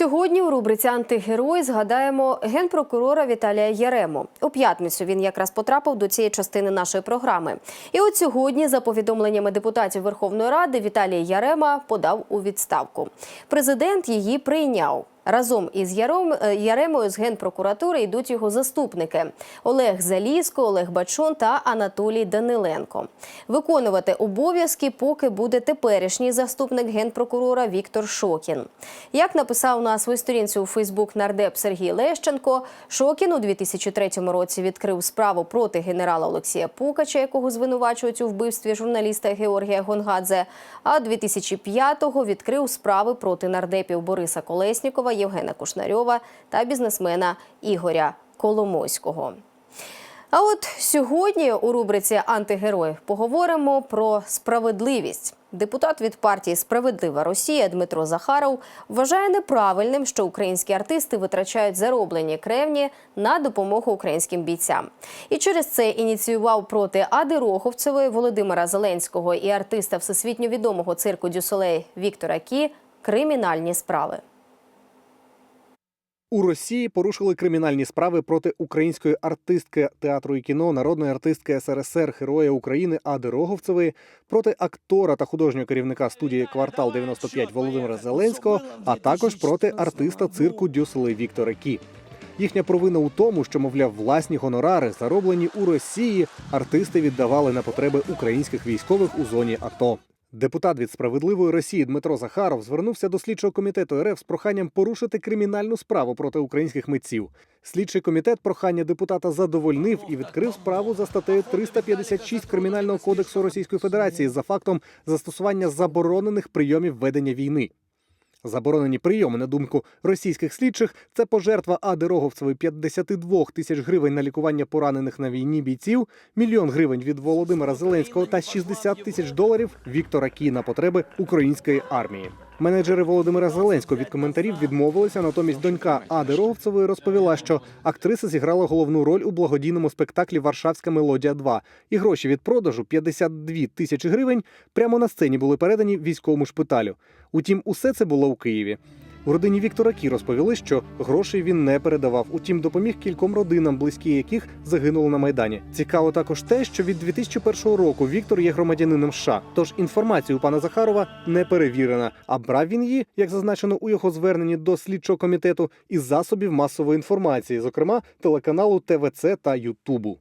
Сьогодні у рубриці Антигерой згадаємо генпрокурора Віталія Ярему. У п'ятницю він якраз потрапив до цієї частини нашої програми. І от сьогодні, за повідомленнями депутатів Верховної Ради, Віталій Ярема подав у відставку. Президент її прийняв. Разом із Яром, е, Яремою з генпрокуратури йдуть його заступники Олег Залізко, Олег Бачун та Анатолій Даниленко. Виконувати обов'язки поки буде теперішній заступник генпрокурора Віктор Шокін. Як написав на своїй сторінці у Фейсбук нардеп Сергій Лещенко, Шокін у 2003 році відкрив справу проти генерала Олексія Пукача, якого звинувачують у вбивстві журналіста Георгія Гонгадзе. А 2005-го відкрив справи проти нардепів Бориса Колеснікова, Євгена Кушнарьова та бізнесмена Ігоря Коломойського. А от сьогодні у рубриці Антигерой поговоримо про справедливість. Депутат від партії Справедлива Росія Дмитро Захаров вважає неправильним, що українські артисти витрачають зароблені кревні на допомогу українським бійцям. І через це ініціював проти Ади Роховцевої, Володимира Зеленського і артиста всесвітньо відомого цирку Дюсолей Віктора Кі кримінальні справи. У Росії порушили кримінальні справи проти української артистки театру і кіно, народної артистки СРСР, героя України Ади Роговцевої, проти актора та художнього керівника студії Квартал 95 Володимира Зеленського, а також проти артиста цирку Дюсели Віктора Кі. Їхня провина у тому, що, мовляв, власні гонорари, зароблені у Росії, артисти віддавали на потреби українських військових у зоні АТО. Депутат від справедливої Росії Дмитро Захаров звернувся до слідчого комітету РФ з проханням порушити кримінальну справу проти українських митців. Слідчий комітет прохання депутата задовольнив і відкрив справу за статтею 356 Кримінального кодексу Російської Федерації за фактом застосування заборонених прийомів ведення війни. Заборонені прийоми, на думку російських слідчих, це пожертва Ади Роговцевої 52 тисяч гривень на лікування поранених на війні бійців, мільйон гривень від Володимира Зеленського та 60 тисяч доларів Віктора Кі на потреби української армії. Менеджери Володимира Зеленського від коментарів відмовилися. Натомість донька Ади Роговцевої розповіла, що актриса зіграла головну роль у благодійному спектаклі Варшавська мелодія 2 і гроші від продажу 52 тисячі гривень прямо на сцені були передані військовому шпиталю. Утім, усе це було у Києві. У родині Віктора Кі розповіли, що грошей він не передавав. Утім, допоміг кільком родинам, близькі яких загинули на майдані. Цікаво також те, що від 2001 року Віктор є громадянином США. Тож інформація у пана Захарова не перевірена. А брав він її, як зазначено у його зверненні до слідчого комітету, із засобів масової інформації, зокрема телеканалу ТВЦ та Ютубу.